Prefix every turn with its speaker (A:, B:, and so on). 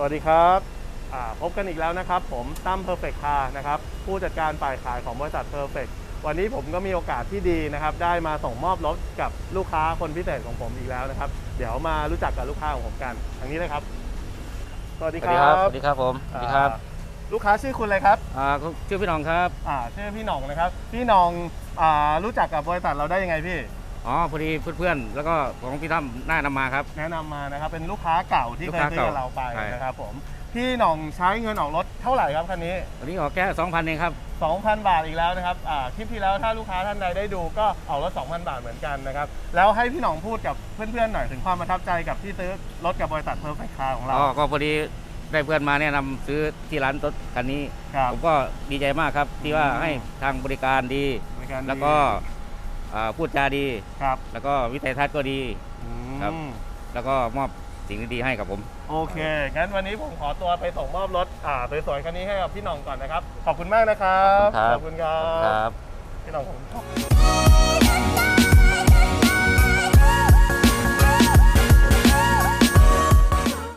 A: สวัสดีครับอ่าพบกันอีกแล้วนะครับ ผมตั้ม Perfect Car นะครับผู้จัดการฝ่ายขายของบริษัท Perfect วันนี้ผมก็มีโอกาสที่ดีนะครับ ได้มาส่งมอบรถกับลูกค้าคนพิเศษของผมอีกแล้วนะครับ เดี๋ยวมารู้จักกับลูกค้าของผมกันทางนี้เลยครับ สวัสดีครับ
B: สวัสดีครับผมสวัสดีครับ
A: อ่าลูกค้าชื่อคุณอะไรครับ
B: อ่าชื่อพี่หน้องครับ
A: อ่าชื่อพี่หน่องนะครับ พี่หน่องอ่ารู้จักกับบริษัทเราได้ยังไงพี่
B: อ๋อพอดีเพื่อนๆแล้วก็ของพี่ตั้มน่านำมาครับ
A: แนะนำมานะครับเป็นลูกค้าเก่าที่
B: ลู
A: เค
B: ก
A: ย
B: ค้า
A: ซื้อ
B: เก่า
A: กับเราไป
B: ใช่
A: นะครับผมพี่หน่องใช้เงินออกรถเท่าไหร่ครับคันนี้
B: วันนี้ออกแค่2,000เองครับ
A: 2,000 บาทอีกแล้วนะครับอ่าคลิปที่แล้วถ้าลูกค้าท่านใดได้ดูก็ออกรถ2,000 บาทเหมือนกันนะครับแล้วให้พี่หน่องพูดกับเพื่อนๆหน่อยถึงความประทับใจกับที่ซื้อรถกับบริษัท Perfect Car ของเรา
B: อ๋อก็พอดีได้เพื่อนมาแนะนำซื้อที่ร้านรถคันนี้
A: ครับ
B: ผมก็ดีใจมากครับที่ว่า
A: อืม
B: ให้ทางบริการดี
A: บริการดี
B: แล้วก็ อ่าพูดจาดี
A: ครับ
B: แล้วก็วิสัยทัศน์ก็ดี
A: อืม
B: ครับ แล้วก็มอบสิ่งดีๆให้กับผม
A: โอเค งั้นวันนี้ผมขอตัวไปส่งมอบรถอ่าสวยๆคันนี้ให้กับพี่หน่องก่อนนะครับ ขอบคุณมากนะครับ
B: ขอบคุณครับ
A: ขอบคุณครับ
B: ครับ
A: พี่หน่องขอบคุณครับ